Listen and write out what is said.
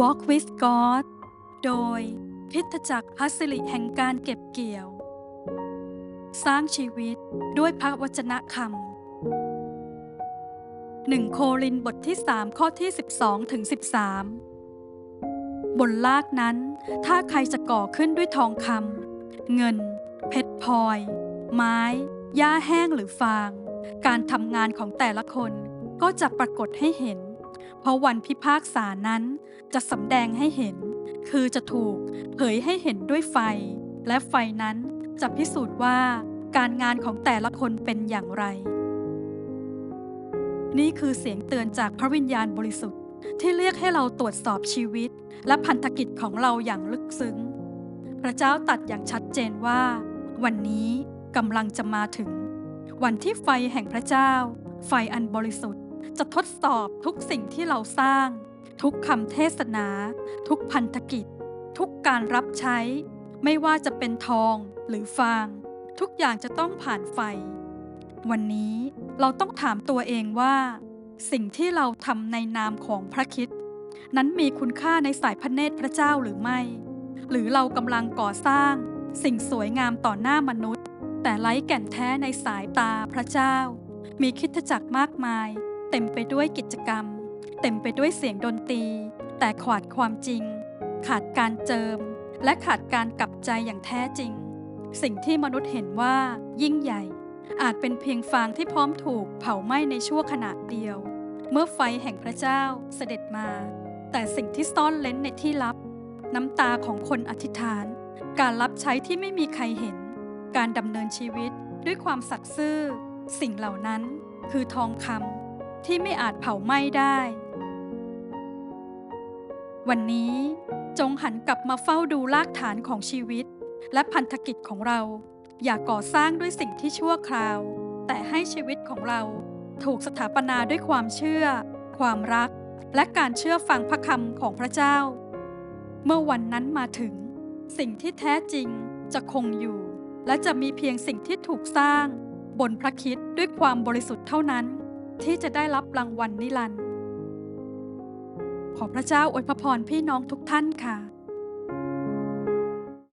Walk with God โดยคริสตจักรพัสริแห่งการเก็บเกี่ยว สร้างชีวิตด้วยพระวจนะคำหนึ่งโครินบทที่ 3 ข้อที่ 12 ถึง 13 บนลากนั้น ถ้าใครจะก่อขึ้นด้วยทองคำเงิน เพชรพลอย ไม้ หญ้าแห้งหรือฟาง การทำงานของแต่ละคนก็จะปรากฏให้เห็น ราะวันพิพากษานั้นจะสำแดงให้เห็น คือจะถูกเผยให้เห็นด้วยไฟ และไฟนั้นจะพิสูจน์ว่าการงานของแต่ละคนเป็นอย่างไร นี่คือเสียงเตือนจากพระวิญญาณบริสุทธิ์ ที่เรียกให้เราตรวจสอบชีวิต และพันธกิจของเราอย่างลึกซึ้ง พระเจ้าตัดอย่างชัดเจนว่า วันนี้กำลังจะมาถึง วันที่ไฟแห่งพระเจ้า ไฟอันบริสุทธิ์ จะทดสอบทุกสิ่งที่เราสร้าง ทุกคำเทศนา ทุกพันธกิจ ทุกการรับใช้ ไม่ว่าจะเป็นทองหรือฟาง ทุกอย่างจะต้องผ่านไฟ วันนี้เราต้องถามตัวเองว่า สิ่งที่เราทำในนามของพระคิดนั้นมีคุณค่าในสายพระเนตรพระเจ้าหรือไม่ หรือเรากำลังก่อสร้าง สิ่งสวยงามต่อหน้ามนุษย์ แต่ไร้แก่นแท้ในสายตาพระเจ้า มีคิดจักรมากมาย เต็มไปด้วยกิจกรรม เต็มไปด้วยเสียงดนตรี แต่ขาดความจริง ขาดการเจิม และขาดการกลับใจอย่างแท้จริง สิ่งที่มนุษย์เห็นว่า ยิ่งใหญ่ อาจเป็นเพียงฟางที่พร้อมถูกเผาไหม้ในชั่วขณะเดียว เมื่อไฟแห่งพระเจ้าเสด็จมา แต่สิ่งที่ซ่อนเล้นในที่ลับ น้ำตาของคนอธิษฐาน การรับใช้ที่ไม่มีใครเห็น การดำเนินชีวิตด้วยความสัตย์ซื่อ สิ่งเหล่านั้นคือทองคำ ที่ไม่อาจเผาไหม้ได้ วันนี้จงหันกลับมาเฝ้าดูรากฐานของชีวิต และพันธกิจของเรา อย่าก่อสร้างด้วยสิ่งที่ชั่วคราว แต่ให้ชีวิตของเราถูกสถาปนาด้วยความเชื่อ ความรัก และการเชื่อฟังพระคำของพระเจ้า เมื่อวันนั้นมาถึง สิ่งที่แท้จริงจะคงอยู่ และจะมีเพียงสิ่งที่ถูกสร้าง บนพระคิดด้วยความบริสุทธิ์เท่านั้น ที่จะได้รับรางวัลนิรันดร์ขอพระเจ้าอวยพรพี่น้องทุกท่านค่ะ